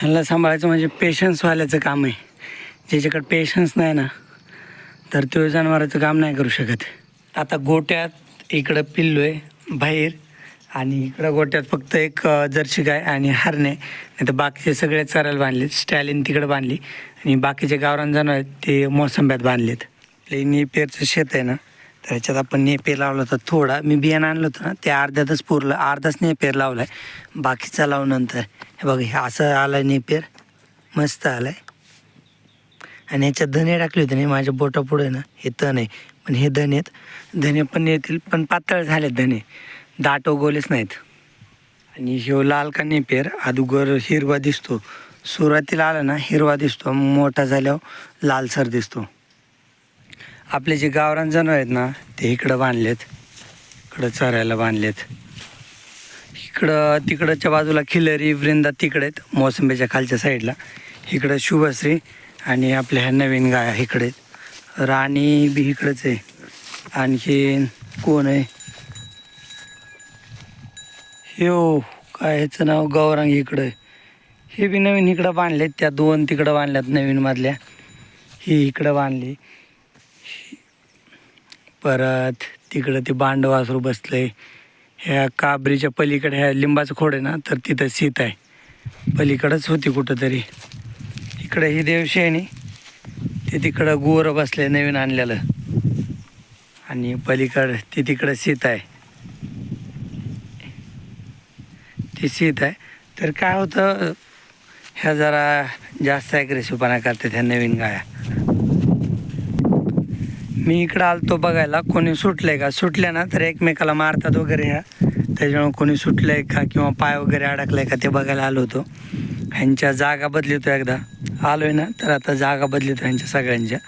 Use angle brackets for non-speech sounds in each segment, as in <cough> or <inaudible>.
ह्याला सांभाळायचं म्हणजे पेशन्सवाल्याचं काम आहे. ज्याच्याकडे पेशन्स नाही ना तर तो जनावराचं काम नाही करू शकत. आता गोट्यात इकडं पिल्लो आहे बाहेर आणि इकडं गोट्यात फक्त एक जर्सी गाय आणि हरणे. नाही तर बाकीचे सगळे चरायला बांधले स्टॅलिन तिकडे बांधली आणि बाकीचे गावरान जनावर आहेत ते मोसंब्यात बांधलेत. लेणी नेपेरचं शेत आहे ना. ह्याच्यात आपण नेपेर लावला होता थोडा मी बियाणं आणलं होतं ना ते अर्ध्यातच पुरलं अर्धाच नेपेर लावला आहे बाकीचा लावून नंतर हे बघ हे असं आलं आहे नेपेर मस्त आलं आहे आणि ह्याच्यात धने टाकले होते नाही माझ्या बोटा पुढे ना हे तण आहे. पण हे धने आहेत. धने पण येतील पण पातळ झालेत धने. दाट उगवलेच नाहीत. आणि ह्यो लाल का नेपेर अगोदर हिरवा दिसतो. सुरुवातीला आला ना हिरवा दिसतो मोठा झाल्यावर लालसर दिसतो. आपले जे गावरान जनावर आहेत ना ते इकडं बांधलेत. इकडं चरायला बांधलेत. इकडं तिकडच्या बाजूला खिलरी वृंदा तिकडे आहेत मोसंबीच्या खालच्या साईडला. इकडं शुभश्री आणि आपल्या ह्या नवीन गाया इकडे आहेत. राणी बी इकडंच आहे. आणखीन कोण आहे? हो काय ह्याचं नाव? गौरांग इकडं हे बी नवीन इकडं बांधलेत त्या दोन तिकडं बांधल्यात नवीन मधल्या. ही इकडं बांधली. परत तिकडं ते बांड वासरू बसलंय ह्या काबरीच्या पलीकडे ह्या लिंबाचं खोड आहे ना तर तिथं सीत आहे. पलीकडंच होती कुठंतरी. इकडं ही देवशेणी ते तिकडं गोरं बसले नवीन आणलेलं. आणि पलीकडं ते तिकडं सीत आहे. ती सीत आहे. तर काय होतं ह्या जरा जास्त ॲग्रेसिव्हपणा करतात ह्या नवीन गाया. मी इकडं आलतो बघायला. कोणी सुटलंय का? सुटल्या ना तर एकमेकाला मारतात वगैरे ह्या त्याच्यामुळे कोणी सुटलंय का किंवा पाय वगैरे अडकलाय का ते बघायला आलो होतो. ह्यांच्या जागा बदलितो एकदा. आलोय ना तर आता जागा बदलितो ह्यांच्या सगळ्यांच्या.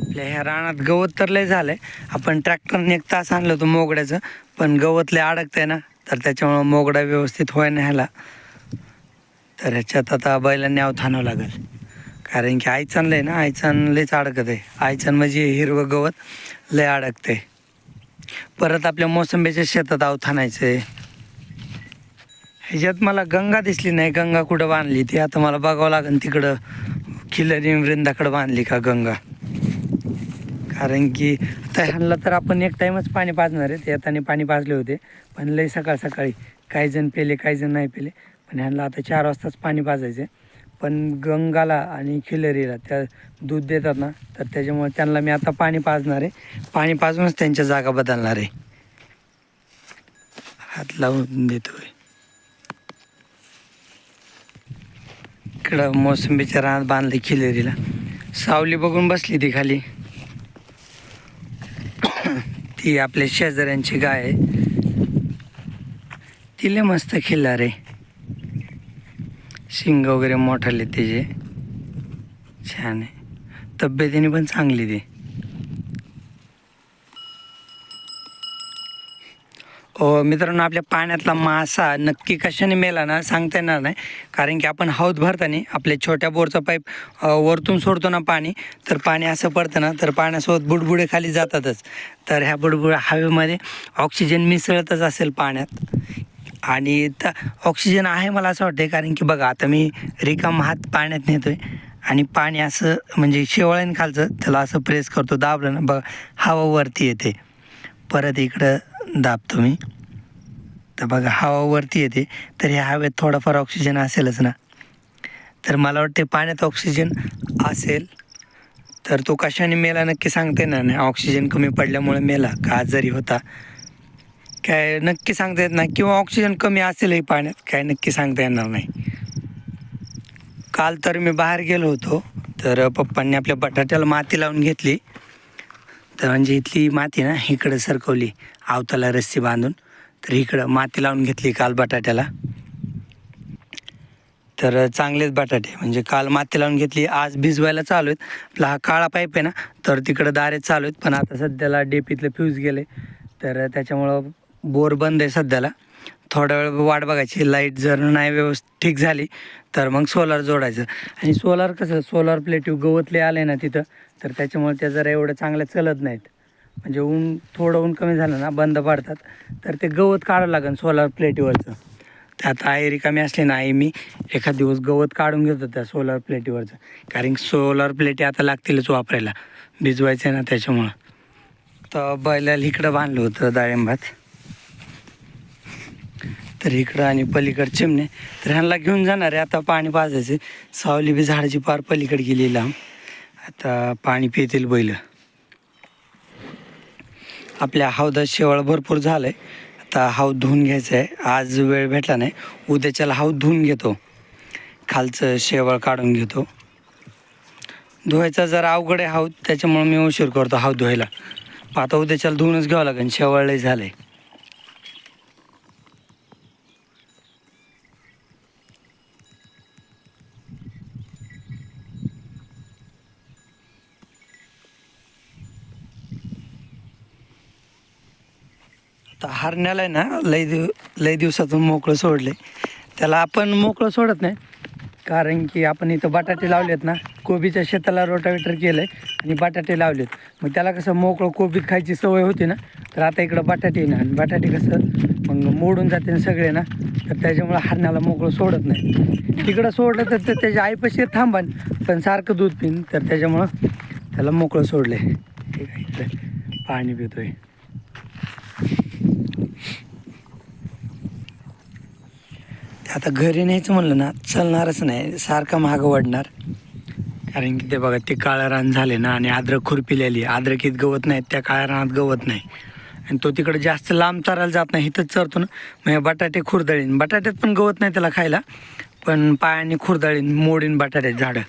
आपल्या ह्या रानात गवत तर लय झालंय. आपण ट्रॅक्टरने एक तास आणलं होतं मोगड्याचं पण गवत लय अडकतंय ना तर त्याच्यामुळं मोगडा व्यवस्थित होय नाही ह्याला. तर ह्याच्यात आता बैलांनी आव थांबावं लागेल. कारण की आयचान लय ना आयचान लयच अडकत आहे. आयचान म्हणजे हिरवं गवत लय अडकते परत आपल्या मोसंबीच्या शेतात अवथानायचं आहे ह्याच्यात मला गंगा दिसली नाही गंगा कुठं बांधली ती? आता मला बघावं लागेल तिकडं. खिलरी वृंदाकडं बांधली का गंगा? कारण की आता ह्यांना तर आपण एक टाईमच पाणी पाजणार आहे. येताना पाणी पाजले होते. पण लय सकाळ सकाळी. काही जण पेले काही जण नाही पेले. पण ह्यांना आता चार वाजताच पाणी पाजायचे पण गंगाला आणि खिलरीला त्या दूध देतात ना तर त्याच्यामुळे त्यांना मी आता पाणी पाजणार आहे. पाणी पाजूनच त्यांच्या जागा बदलणार आहे. हात लावून देतोय. इकडं मोसंबीच्या रानात बांधले खिलेरीला. सावली बघून बसली ती खाली. ती आपल्या शेजाऱ्यांची गाय आहे. तिले मस्त खिल्ला आहे. शिंग वगैरे मोठाले त्याचे छान आहे. तब्येतीने पण चांगली ते. ओ मित्रांनो आपल्या पाण्यातला मासा नक्की कशाने मेला ना सांगता येणार नाही. कारण की आपण हौद भरताना आपल्या छोट्या बोरचा पाईप वरतून सोडतो ना पाणी तर पाणी असं पडतं ना तर पाण्यासोबत बुडबुडे खाली जातातच. तर ह्या बुडबुड हवेमध्ये ऑक्सिजन मिसळतच असेल पाण्यात. आणि तर ऑक्सिजन आहे मला असं वाटतं कारण की बघा आता मी रिकाम हात पाण्यात नेतो आहे आणि पाणी असं म्हणजे शेवळ्याने खालचं त्याला असं प्रेस करतो दाबलं ना बघा हवा वरती येते. परत इकडं दाबतो मी. तर बघा हवा वरती येते. तर ह्या हवेत थोडाफार ऑक्सिजन असेलच ना. तर मला वाटते पाण्यात ऑक्सिजन असेल. तर तो कशाने मेला नक्की सांगता येणार नाही. ऑक्सिजन कमी पडल्यामुळे मेला का आजारी होता. काय नक्की सांगता येत नाही. किंवा ऑक्सिजन कमी असेलही पाण्यात काय नक्की सांगता येणार नाही. काल तर मी बाहेर गेलो होतो तर पप्पांनी आपल्या बटाट्याला माती लावून घेतली. तर म्हणजे इथली माती ना इकडं सरकवली आवताला रस्सी बांधून. तर इकडं माती लावून घेतली काल बटाट्याला. तर चांगलेच बटाटे म्हणजे काल माती लावून घेतली आज भिजवायला चालू आहेत. आपला हा काळा पाईप आहे ना तर तिकडं दारे चालू आहेत. पण आता सध्याला डेपीतलं फ्यूज गेले. तर त्याच्यामुळं बोर बंद आहे सध्याला. थोडा वेळ वाट बघायची. लाइट जर नाही व्यवस्थित ठीक झाली तर मग सोलार जोडायचं. आणि सोलार कसं सोलार प्लेटिव गवतले आले ना तिथं तर त्याच्यामुळे त्या जरा एवढं चांगलं चलत नाहीत. म्हणजे ऊन थोडं ऊन कमी झालं ना बंद पडतात तर ते गवत काढावं लागेल सोलार प्लेटीवरचं त्यात आई रिकामी असली ना आई मी एखाद दिवस गवत काढून घेतो त्या सोलर प्लेटीवरचं कारण सोलर प्लेटी आता लागतीलच वापरायला. भिजवायचं आहे ना त्याच्यामुळं. तर बैलाला इकडं बांधलं होतं डाळिंबात. तर इकडं आणि पलीकड चिमणे. तर ह्यांना घेऊन जाणार आहे. आता पाणी पाजायचं सावली बी झाडाची पार पलीकडे गेली लांब आता पाणी पितील बैल. आपल्या हौदात शेवाळ भरपूर झालं आहे आता हौद धुवून घ्यायचं आहे आज वेळ भेटला नाही. उद्याच्याला हौद धुवून घेतो. खालचं शेवाळ काढून घेतो. धुवायचा जरा अवघड आहे हौद त्याच्यामुळं मी उशीर करतो हौद धुवायला. आता उद्याच्याला धुवूनच घ्यावं लागेल. शेवाळ लय झालं आहे आता हरण्याला आहे ना लय दिव लय दिवसातून मोकळं सोडले त्याला आपण मोकळं सोडत नाही. कारण की आपण इथं बटाटे लावलेत ना कोबीच्या शेताला रोटावेटर केलं आहे आणि बटाटे लावलेत. मग त्याला कसं मोकळं कोबीत खायची सवय होती ना तर आता इकडं बटाटे ना आणि बटाटे कसं मग मोडून जाते ना सगळे ना तर त्याच्यामुळं हरण्याला मोकळं सोडत नाही. तिकडं सोडलं तर ते त्याच्या आईपाशी थांबन पण सारखं दूध पिन तर त्याच्यामुळं त्याला मोकळं सोडले ठीक आहे पाणी पितोय. आता घरी न्यायचं म्हणलं ना चालणारच नाही. सारखं महाग वाढणार कारण की ते बघा ते काळं रान झाले ना आणि अद्रक खुरपिलेली. अद्रकीत गवत नाही त्या काळ्या रानात गवत नाही. आणि तो तिकडे जास्त लांब चारायला जात नाही इथंच चरतो ना. मग बटाटे खुरदळीन. बटाट्यात पण गवत नाही त्याला खायला पण पायाने खुरदळीन मोडीन बटाट्यात झाडं.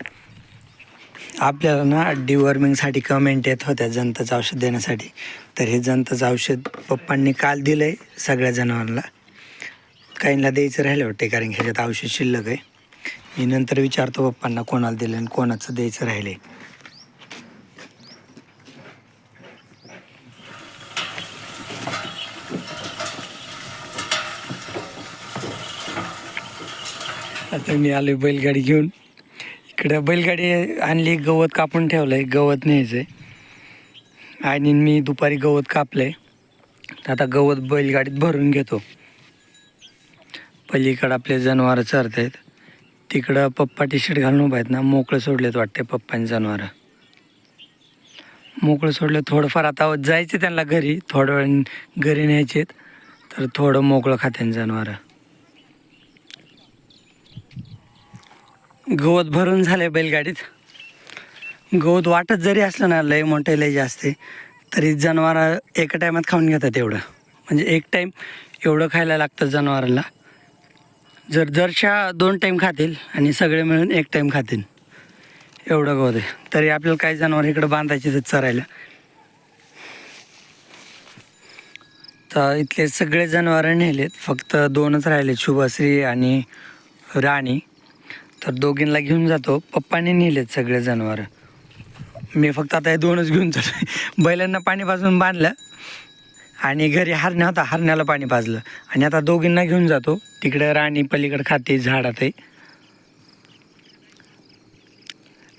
आपल्याला ना डिवॉर्मिंगसाठी कमेंट येत होत्या जंताचं औषध देण्यासाठी. तर हे जंताचं औषध पप्पांनी काल दिलं आहे सगळ्या जनावरांना. काहींना द्यायचं राहिलं वाटते कारण ह्याच्यात औषध शिल्लक आहे. मी नंतर विचारतो पप्पांना कोणाला दिलं आणि कोणाचं द्यायचं राहिले. आता मी आलो बैलगाडी घेऊन. इकडं बैलगाडी आणली गवत कापून ठेवलं आहे गवत न्यायचं आहे आणि मी दुपारी गवत कापलं आहे आता गवत बैलगाडीत भरून घेतो. पलीकडं आपले जनावरं चरत आहेत तिकडं पप्पा टी शर्ट घालून उभा आहेत ना मोकळं सोडलेत वाटते पप्पांनी जनावरं. मोकळं सोडलं थोडंफार आता जायचं त्यांना घरी थोड्या वेळ घरी न्यायचे तर थोडं मोकळं खात्यान जनावरं. गवत भरून झाले बैलगाडीत. गवत वाटत जरी असलं ना लय मोठे लय जास्त तरी जनावरं एका टायमात खाऊन घेतात एवढं. म्हणजे एक टाईम एवढं खायला लागतं जनावरांना. जर जरशा दोन टाईम खातील आणि सगळे मिळून एक टाईम खातील. एवढं गवत आहे. तरी आपल्याला काही जनावर इकडं बांधायचे तर चरायला. तर इथले सगळे जनावरं नेलेत. फक्त दोनच राहिले शुभश्री आणि राणी. तर दोघींना घेऊन जातो. पप्पाने नेलेत सगळे जनावर. मी फक्त आता हे दोनच घेऊन जातो <laughs> बैलांना पाणी पाजून बांधलं. आणि घरी हरण्या होता हरण्याला पाणी पाजलं. आणि आता दोघींना घेऊन जातो. तिकडं राणी पलीकडं खाते झाडात आहे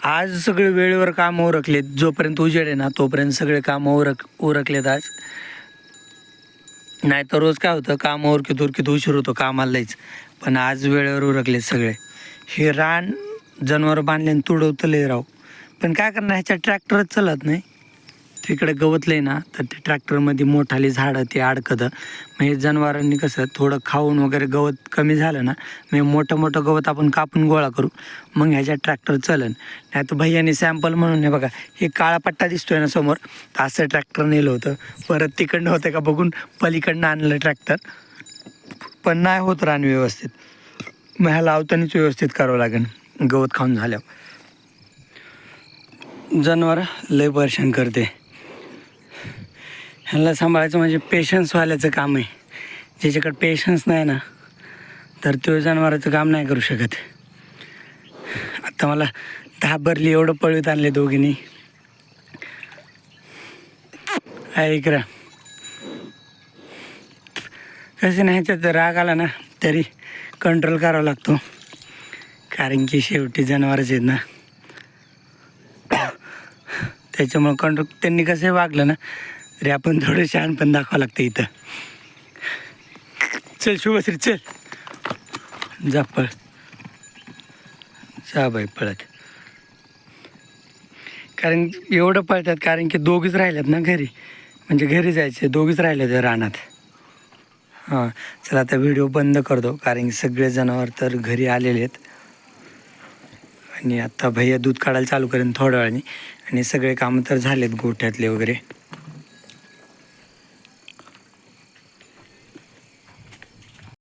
आज सगळे वेळेवर काम उरकलेत जोपर्यंत उजेड आहे ना तोपर्यंत सगळे काम उरक उरकलेत आज. नाही तर रोज काय होतं काम उरकीत उरकीत उशीर होतो कामाला पण आज वेळेवर उरकलेत सगळे. हे रान जनावर बांधले आणि तुडवतं राव. पण काय करणार ह्याच्या ट्रॅक्टरच चालत नाही. तिकडे गवतलंय ना तर ते ट्रॅक्टरमध्ये मोठाली झाडं ते अडकतं. मग हे जनावरांनी कसं थोडं खाऊन वगैरे गवत कमी झालं ना मग मोठं मोठं गवत आपण कापून गोळा करू. मग ह्याच्या ट्रॅक्टर चलन. नाही तर भैयाने सॅम्पल म्हणून हे बघा हे काळा पट्टा दिसतोय ना समोर तर असं ट्रॅक्टर नेलं होतं. परत तिकडनं होतं का बघून पलीकडनं आणलं ट्रॅक्टर. पण नाही होत रान व्यवस्थित. मग ह्या लावतानीच व्यवस्थित करावं लागेल गवत खाऊन झाल्यावर. जनावर लय परेशान करते. ह्यांना सांभाळायचं म्हणजे पेशन्सवाल्याचं काम आहे. ज्याच्याकडे पेशन्स नाही ना तर तो जनावराचं काम नाही करू शकत. आता मला घाबरली एवढं पळवीत आणले दोघींनी. ऐकरा कसे कसं नाही ह्याच्यात राग आला ना तरी कंट्रोल करावा लागतो. कारण की शेवटी जनावरच आहेत ना. त्याच्यामुळं कंट्रोल त्यांनी कसं वागलं ना तरी आपण थोडं शहाण पण दाखवावं लागतं इथं. चल शुभश्री चल. जा पळ. जा बाई पळत. कारण एवढं पळतात कारण की दोघीच राहिल्यात ना घरी. म्हणजे घरी जायचे दोघीच राहिले रानात. हां चला आता व्हिडिओ बंद करतो कारण की सगळे जनावर तर घरी आलेले आहेत. आणि आत्ता भैया दूध काढायला चालू करेन थोड्या वेळाने. आणि सगळे कामं तर झालेत गोठ्यातले वगैरे.